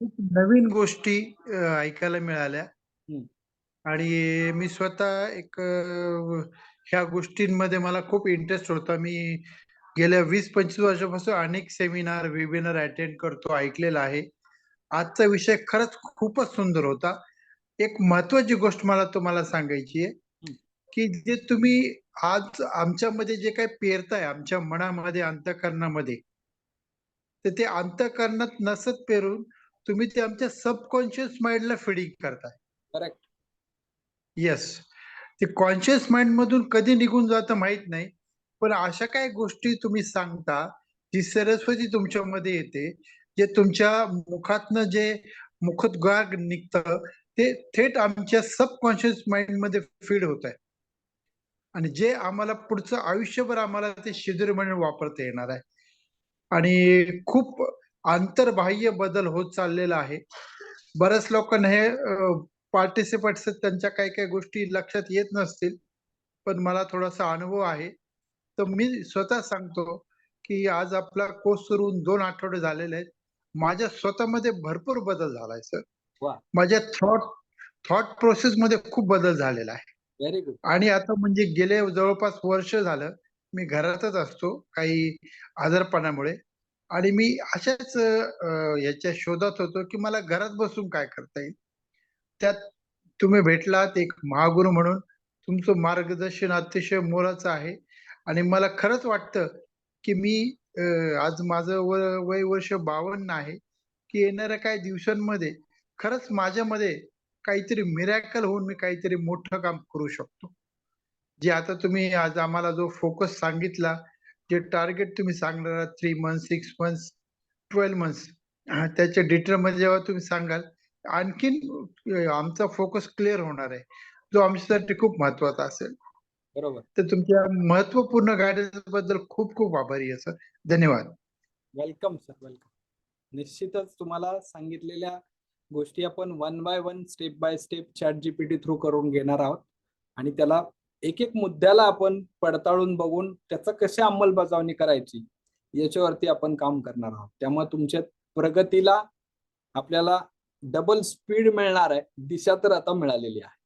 खूप नवीन गोष्टी अ, ऐकायला मिळाल्या हं. आणि मी स्वतः एक अ, ह्या गोष्टींमध्ये मला खूप इंटरेस्ट होता. मी गेल्या 20-25 वर्षापासून अनेक सेमिनार, वेबिनार अटेंड करतो, ऐकलेला आहे. आजचा विषय खरंच खूपच सुंदर होता. एक महत्त्वाची गोष्ट मला तुम्हाला सांगायची आहे, हं. की जे तुम्ही आज आमच्यामध्ये जे काही पेरताय, आमच्या मनामध्ये, अंतःकरणामध्ये, तर ते अंतःकरणात नसत पेरून तुम्ही ते आमच्या सबकॉन्शियस माइंडला फीडिंग करताय. करेक्ट. येस. ते कॉन्शियस माइंडमधून कधी निघून जातं माहीत नाही. पण अशा काही गोष्टी तुम्ही सांगता, जी सरस्वती तुमच्यामध्ये येते, जे तुमच्या मुखातनं जे मुखोद्गार निघतं, ते थेट आमच्या सबकॉन्शियस माइंडमध्ये फीड होतंय. आणि जे आम्हाला पुढचं आयुष्यभर आम्हाला ते शिदोरी म्हणून वापरता येणार आहे. आणि खूप अंतर्बाह्य बदल होत चाललेला आहे. बऱ्याच लोकांना हे पार्टिसिपंट्स त्यांच्या काही-काही गोष्टी लक्षात येत नसतील. पण मला थोडासा अनुभव आहे. तर मी स्वतः सांगतो, की आज आपला कोर्स सुरू होऊन 2 आठवडे झालेले आहेत. माझ्या स्वतःमध्ये भरपूर बदल झालाय सर. माझ्या थॉट थॉट प्रोसेसमध्ये खूप बदल झालेला आहे. Very good. आणि आता म्हणजे गेले जवळपास वर्ष झालं, मी घरातच असतो काही आजारपणामुळे आणि मी अशाच याच्या शोधात होतो, की मला घरात बसून काय करता येईल. त्यात तुम्ही भेटलात एक महागुरु म्हणून. तुमचं मार्गदर्शन अतिशय मोलाचं आहे आणि मला खरंच वाटतं, की मी आज माझं व वय वर्ष 52 आहे, की येणाऱ्या काही दिवसांमध्ये खरंच माझ्यामध्ये काहीतरी मिरॅकल होऊन मी काहीतरी मोठं काम करू शकतो. जे आता तुम्ही आज आम्हाला जो फोकस सांगितला, जे टार्गेट तुम्ही सांगणार 3 मंथ्स, 6 मंथ्स, 12 मंथ्स त्याच्या डिटेलमध्ये जेव्हा तुम्ही सांगाल, आणखीन आमचा फोकस क्लिअर होणार आहे. जो आमच्यासाठी खूप महत्त्वाचा असेल. बरोबर. तर तुमच्या महत्त्वपूर्ण गाईडन्सबद्दल खूप-खूप आभारी आहे सर. धन्यवाद. Welcome sir, welcome. निश्चितच तुम्हाला सांगितलेल्या गोष्टी आपण one by one, step by step ChatGPT through करून घेणार आहोत आणि त्याला एक-एक मुद्द्याला आपण पडताळून बघून त्याचं कशी अंमलबजावणी करायची, याच्यावरती आपण काम करणार आहोत. त्यामुळे तुमच्या प्रगतीला आपल्याला डबल स्पीड मिळणार आहे. दिशा तर आता मिळालेली आहे.